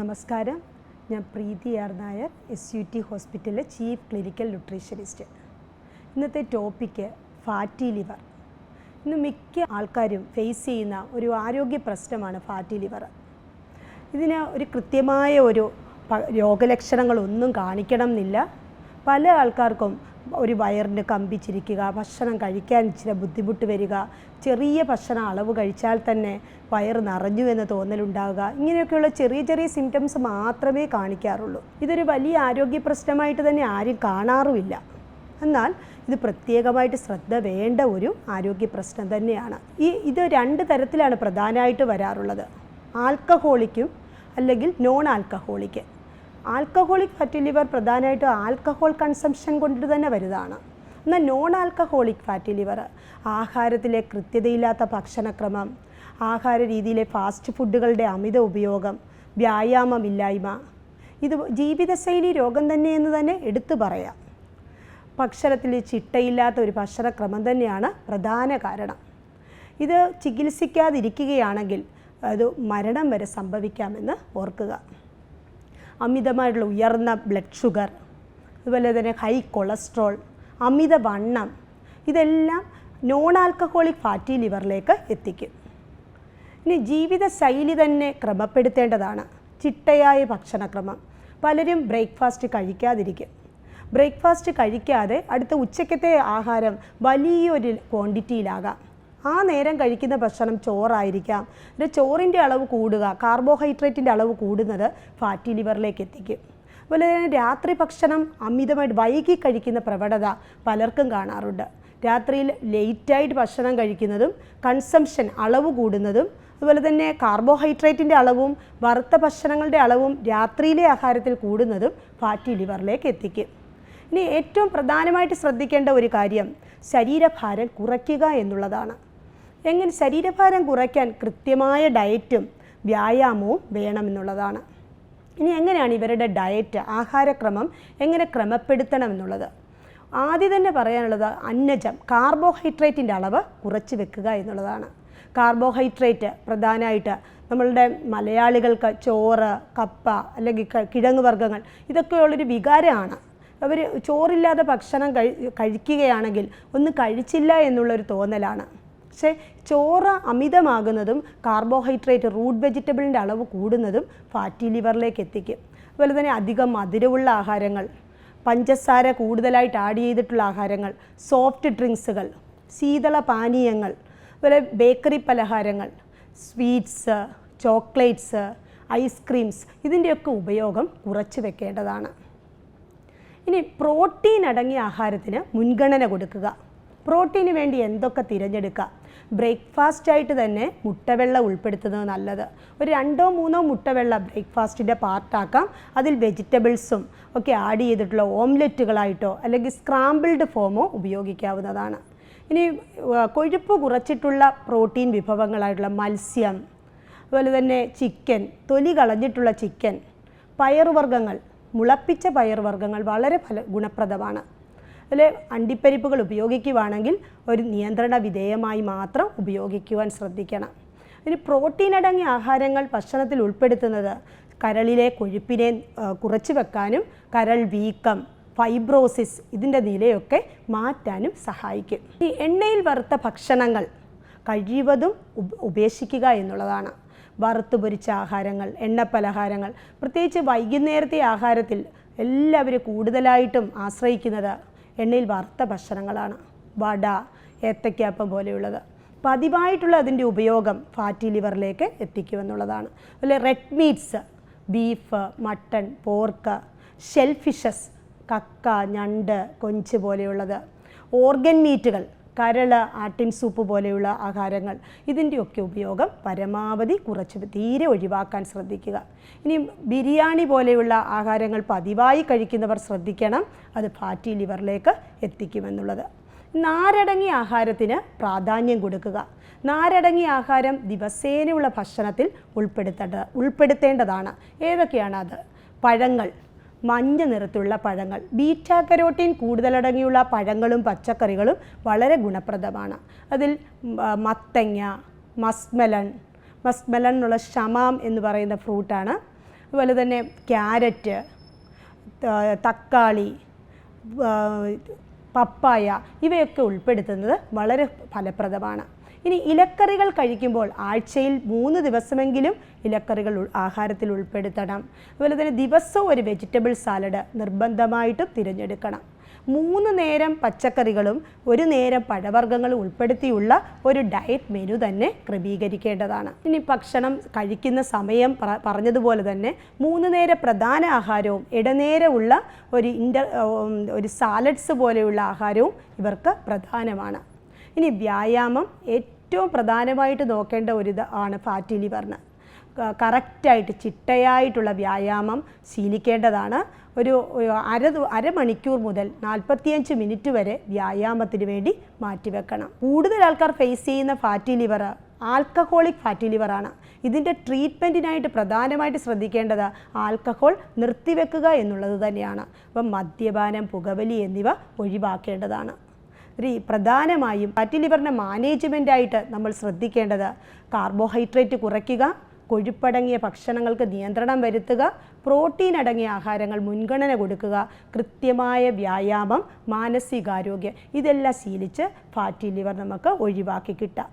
നമസ്കാരം. ഞാൻ Preethi R Nair S U T ഹോസ്പിറ്റലിലെ ചീഫ് ക്ലിനിക്കൽ ന്യൂട്രീഷനിസ്റ്റ്. ഇന്നത്തെ ടോപ്പിക്ക് ഫാറ്റി ലിവർ. ഇന്ന് മിക്ക ആൾക്കാരും ഫേസ് ചെയ്യുന്ന ഒരു ആരോഗ്യ പ്രശ്നമാണ് ഫാറ്റി ലിവർ. ഇതിന് ഒരു കൃത്യമായ ഒരു രോഗലക്ഷണങ്ങളൊന്നും കാണിക്കണം എന്നില്ല പല ആൾക്കാർക്കും ഒരു വയറിന് കമ്പിച്ചിരിക്കുക ഭക്ഷണം കഴിക്കാൻ ഇച്ചിരി ബുദ്ധിമുട്ട് വരിക ചെറിയ ഭക്ഷണ അളവ് കഴിച്ചാൽ തന്നെ വയറ് നിറഞ്ഞു എന്ന് തോന്നലുണ്ടാവുക ഇങ്ങനെയൊക്കെയുള്ള ചെറിയ ചെറിയ സിംറ്റംസ് മാത്രമേ കാണിക്കാറുള്ളൂ. ഇതൊരു വലിയ ആരോഗ്യ പ്രശ്നമായിട്ട് തന്നെ ആരും കാണാറുമില്ല. എന്നാൽ ഇത് പ്രത്യേകമായിട്ട് ശ്രദ്ധ വേണ്ട ഒരു ആരോഗ്യ പ്രശ്നം തന്നെയാണ്. ഈ ഇത് രണ്ട് തരത്തിലാണ് പ്രധാനമായിട്ട് വരാറുള്ളത്. ആൽക്കഹോളിക്കും അല്ലെങ്കിൽ non alcoholic alcoholic fatty liver പ്രധാനമായിട്ടും ആൽക്കഹോൾ കൺസംഷൻ കൊണ്ട് തന്നെ വരുന്നതാണ് എന്നാൽ നോൺ ആൽക്കഹോളിക് ഫാറ്റി ലിവർ ആഹാരത്തിലെ കൃത്യതയില്ലാത്ത ഭക്ഷണക്രമം ആഹാര രീതിയിലെ ഫാസ്റ്റ് ഫുഡുകളുടെ അമിത ഉപയോഗം വ്യായാമമില്ലായ്മ ഇത് ജീവിതശൈലി രോഗം തന്നെ എന്ന് തന്നെ എടുത്തു പറയാം. ഭക്ഷണത്തിൽ ചിട്ടയില്ലാത്ത ഒരു ഭക്ഷണക്രമം തന്നെയാണ് പ്രധാന കാരണം. ഇത് ചികിത്സിക്കാതിരിക്കുകയാണെങ്കിൽ അത് മരണം വരെ സംഭവിക്കാമെന്ന് ഓർക്കുക. അമിതമായിട്ടുള്ള ഉയർന്ന ബ്ലഡ് ഷുഗർ അതുപോലെ തന്നെ ഹൈ കൊളസ്ട്രോൾ അമിത വണ്ണം ഇതെല്ലാം നോൺ ആൽക്കഹോളിക് ഫാറ്റി ലിവറിലേക്ക് എത്തിക്കും. ഇനി ജീവിതശൈലി തന്നെ ക്രമപ്പെടുത്തേണ്ടതാണ്. ചിട്ടയായ ഭക്ഷണക്രമം. പലരും ബ്രേക്ക്ഫാസ്റ്റ് കഴിക്കാതിരിക്കും. ബ്രേക്ക്ഫാസ്റ്റ് കഴിക്കാതെ അടുത്ത ഉച്ചക്കത്തെ ആഹാരം വലിയൊരു ക്വാണ്ടിറ്റിയിലാകാം ആ നേരം കഴിക്കുന്ന ഭക്ഷണം ചോറായിരിക്കാം. പിന്നെ ചോറിന്റെ അളവ് കൂടുക കാർബോഹൈഡ്രേറ്റിന്റെ അളവ് കൂടുന്നത് ഫാറ്റി ലിവറിലേക്ക് എത്തിക്കും. അതുപോലെ തന്നെ രാത്രി ഭക്ഷണം അമിതമായിട്ട് വൈകി കഴിക്കുന്ന പ്രവണത പലർക്കും കാണാറുണ്ട്. രാത്രിയിൽ ലേറ്റായിട്ട് ഭക്ഷണം കഴിക്കുന്നതും കൺസംഷൻ അളവ് കൂടുന്നതും അതുപോലെ തന്നെ കാർബോഹൈഡ്രേറ്റിന്റെ അളവും വറുത്ത ഭക്ഷണങ്ങളുടെ അളവും രാത്രിയിലെ ആഹാരത്തിൽ കൂടുന്നതും ഫാറ്റി ലിവറിലേക്ക് എത്തിക്കും. ഇനി ഏറ്റവും പ്രധാനമായിട്ട് ശ്രദ്ധിക്കേണ്ട ഒരു കാര്യം ശരീരഭാരം കുറയ്ക്കുക എന്നുള്ളതാണ്. എങ്ങനെ ശരീരഭാരം കുറയ്ക്കാൻ കൃത്യമായ ഡയറ്റും വ്യായാമവും വേണമെന്നുള്ളതാണ്. ഇനി എങ്ങനെയാണ് ഇവരുടെ ഡയറ്റ് ആഹാരക്രമം എങ്ങനെ ക്രമപ്പെടുത്തണം എന്നുള്ളത് ആദ്യം തന്നെ പറയാനുള്ളത് അന്നജം കാർബോഹൈഡ്രേറ്റിന്റെ അളവ് കുറച്ച് വെക്കുക എന്നുള്ളതാണ്. കാർബോഹൈഡ്രേറ്റ് പ്രധാനമായിട്ട് നമ്മളുടെ മലയാളികൾക്ക് ചോറ് കപ്പ അല്ലെങ്കിൽ കിഴങ്ങ് വർഗങ്ങൾ ഇതൊക്കെയുള്ളൊരു വികാരമാണ്. അവർ ചോറില്ലാതെ ഭക്ഷണം കഴി കഴിക്കുകയാണെങ്കിൽ ഒന്നും കഴിച്ചില്ല എന്നുള്ളൊരു തോന്നലാണ്. പക്ഷേ ചോറ് അമിതമാകുന്നതും കാർബോഹൈഡ്രേറ്റ് റൂട്ട് വെജിറ്റബിളിന്റെ അളവ് കൂടുന്നതും ഫാറ്റി ലിവറിലേക്ക് എത്തിക്കും. അതുപോലെ തന്നെ അധികം മധുരമുള്ള ആഹാരങ്ങൾ പഞ്ചസാര കൂടുതലായിട്ട് ആഡ് ചെയ്തിട്ടുള്ള ആഹാരങ്ങൾ സോഫ്റ്റ് ഡ്രിങ്ക്സുകൾ ശീതള പാനീയങ്ങൾ അതുപോലെ ബേക്കറി പലഹാരങ്ങൾ സ്വീറ്റ്സ് ചോക്ലേറ്റ്സ് ഐസ്ക്രീംസ് ഇതിന്റെയൊക്കെ ഉപയോഗം കുറച്ച് വെക്കേണ്ടതാണ്. ഇനി പ്രോട്ടീൻ അടങ്ങിയ ആഹാരത്തിന് മുൻഗണന കൊടുക്കുക. പ്രോട്ടീന് വേണ്ടി എന്തൊക്കെ തിരഞ്ഞെടുക്കാം? ബ്രേക്ക്ഫാസ്റ്റ് ആയിട്ട് തന്നെ മുട്ടവെള്ള ഉൾപ്പെടുത്തുന്നത് നല്ലത്. ഒരു രണ്ടോ മൂന്നോ മുട്ടവെള്ള ബ്രേക്ക്ഫാസ്റ്റിന്റെ പാർട്ടാക്കാം. അതിൽ വെജിറ്റബിൾസും ഒക്കെ ആഡ് ചെയ്തിട്ടുള്ള ഓംലെറ്റുകളായിട്ടോ അല്ലെങ്കിൽ സ്ക്രാമ്പിൾഡ് ഫോമോ ഉപയോഗിക്കാവുന്നതാണ്. ഇനി കൊഴുപ്പ് കുറച്ചിട്ടുള്ള പ്രോട്ടീൻ വിഭവങ്ങളായിട്ടുള്ള മത്സ്യം അതുപോലെ തന്നെ ചിക്കൻ തൊലി കളഞ്ഞിട്ടുള്ള ചിക്കൻ പയറുവർഗങ്ങൾ മുളപ്പിച്ച പയറുവർഗങ്ങൾ വളരെ ഫല ഗുണപ്രദമാണ്. അതിൽ അണ്ടിപ്പരിപ്പുകൾ ഉപയോഗിക്കുവാണെങ്കിൽ ഒരു നിയന്ത്രണ വിധേയമായി മാത്രം ഉപയോഗിക്കുവാൻ ശ്രദ്ധിക്കണം. ഇനി പ്രോട്ടീൻ അടങ്ങിയ ആഹാരങ്ങൾ ഭക്ഷണത്തിൽ ഉൾപ്പെടുത്തുന്നത് കരളിലെ കൊഴുപ്പിനെ കുറച്ചു വെക്കാനും കരൾ വീക്കം ഫൈബ്രോസിസ് ഇതിന്റെ നിലയൊക്കെ മാറ്റാനും സഹായിക്കും. ഈ എണ്ണയിൽ വറുത്ത ഭക്ഷണങ്ങൾ കഴിവതും ഉപ- ഉപേക്ഷിക്കുക എന്നുള്ളതാണ്. വറുത്ത് പൊരിച്ച ആഹാരങ്ങൾ എണ്ണപ്പലഹാരങ്ങൾ പ്രത്യേകിച്ച് വൈകുന്നേരത്തെ ആഹാരത്തിൽ എല്ലാവരും കൂടുതലായിട്ടും ആശ്രയിക്കുന്നത് എണ്ണയിൽ വറുത്ത ഭക്ഷണങ്ങളാണ്. വട ഏത്തയ്ക്കാപ്പം പോലെയുള്ളത്. പതിവായിട്ടുള്ള അതിന്റെ ഉപയോഗം ഫാറ്റി ലിവറിലേക്ക് എത്തിക്കുമെന്നുള്ളതാണ്. അതുപോലെ red meats beef mutton pork shellfishes കക്ക ഞണ്ട് കൊഞ്ച് പോലെയുള്ളത്. ഓർഗൻ മീറ്റുകൾ കരൾ ആട്ടിൻ സൂപ്പ് പോലെയുള്ള ആഹാരങ്ങൾ. ഇതിന്റെയൊക്കെ ഉപയോഗം പരമാവധി കുറച്ച് തീരെ ഒഴിവാക്കാൻ ശ്രദ്ധിക്കുക. ഇനി ബിരിയാണി പോലെയുള്ള ആഹാരങ്ങൾ പതിവായി കഴിക്കുന്നവർ ശ്രദ്ധിക്കണം. അത് ഫാറ്റി ലിവറിലേക്ക് എത്തിക്കുമെന്നുള്ളത്. നാരടങ്ങിയ ആഹാരത്തിന് പ്രാധാന്യം കൊടുക്കുക. നാരടങ്ങിയ ആഹാരം ദിവസേനയുള്ള ഭക്ഷണത്തിൽ ഉൾപ്പെടുത്തേണ്ട ഉൾപ്പെടുത്തേണ്ടതാണ്. ഏതൊക്കെയാണ് അത് പഴങ്ങൾ മഞ്ഞ നിറത്തിലുള്ള പഴങ്ങൾ. ബീറ്റാ കരോട്ടീൻ കൂടുതലടങ്ങിയുള്ള പഴങ്ങളും പച്ചക്കറികളും വളരെ ഗുണപ്രദമാണ്. അതിൽ മത്തങ്ങ മസ്മലൺ മസ്മലൺ എന്നുള്ള ഷമാം എന്ന് പറയുന്ന ഫ്രൂട്ടാണ് അതുപോലെ തന്നെ ക്യാരറ്റ് തക്കാളി പപ്പായ ഇവയൊക്കെ ഉൾപ്പെടുത്തുന്നത് വളരെ ഫലപ്രദമാണ്. ഇനി ഇലക്കറികൾ കഴിക്കുമ്പോൾ ആഴ്ചയിൽ മൂന്ന് ദിവസമെങ്കിലും ഇലക്കറികൾ ആഹാരത്തിൽ ഉൾപ്പെടുത്തണം. അതുപോലെ തന്നെ ദിവസവും ഒരു വെജിറ്റബിൾ സാലഡ് നിർബന്ധമായിട്ടും തിരഞ്ഞെടുക്കണം. മൂന്ന് നേരം പച്ചക്കറികളും ഒരു നേരം പഴവർഗങ്ങളും ഉൾപ്പെടുത്തിയുള്ള ഒരു ഡയറ്റ് മെനു തന്നെ ക്രമീകരിക്കേണ്ടതാണ്. ഇനി ഭക്ഷണം കഴിക്കുന്ന സമയം പറഞ്ഞതുപോലെ തന്നെ മൂന്ന് നേരം പ്രധാന ആഹാരവും ഇടനേരമുള്ള ഒരു ഇന്റർ ഒരു സാലഡ്സ് പോലെയുള്ള ആഹാരവും ഇവർക്ക് പ്രധാനമാണ്. ഇനി വ്യായാമം ഏറ്റവും പ്രധാനമായിട്ട് നോക്കേണ്ട ഒരു ഇത് ആണ് ഫാറ്റി ലിവറിന് കറക്റ്റായിട്ട് ചിട്ടയായിട്ടുള്ള വ്യായാമം ശീലിക്കേണ്ടതാണ്. ഒരു അര അരമണിക്കൂർ മുതൽ നാൽപ്പത്തിയഞ്ച് മിനിറ്റ് വരെ വ്യായാമത്തിന് വേണ്ടി മാറ്റിവെക്കണം കൂടുതൽ ആൾക്കാർ ഫേസ് ചെയ്യുന്ന ഫാറ്റി ലിവർ ആൽക്കഹോളിക് ഫാറ്റി ലിവറാണ് ഇതിന്റെ ട്രീറ്റ്മെന്റിനായിട്ട് പ്രധാനമായിട്ട് ശ്രദ്ധിക്കേണ്ടത് ആൽക്കഹോൾ നിർത്തിവെക്കുക എന്നുള്ളത് തന്നെയാണ്. അപ്പം മദ്യപാനം പുകവലി എന്നിവ ഒഴിവാക്കേണ്ടതാണ്. പ്രധാനമായും ഫാറ്റി ലിവറിന്റെ മാനേജ്മെന്റായിട്ട് നമ്മൾ ശ്രദ്ധിക്കേണ്ടത്. കാർബോഹൈഡ്രേറ്റ് കുറയ്ക്കുക കൊഴുപ്പടങ്ങിയ ഭക്ഷണങ്ങൾക്ക് നിയന്ത്രണം വരുത്തുക പ്രോട്ടീൻ അടങ്ങിയ ആഹാരങ്ങൾ മുൻഗണന കൊടുക്കുക കൃത്യമായ വ്യായാമം മാനസികാരോഗ്യം ഇതെല്ലാം ശീലിച്ച് ഫാറ്റി ലിവർ നമുക്ക് ഒഴിവാക്കി കിട്ടാം.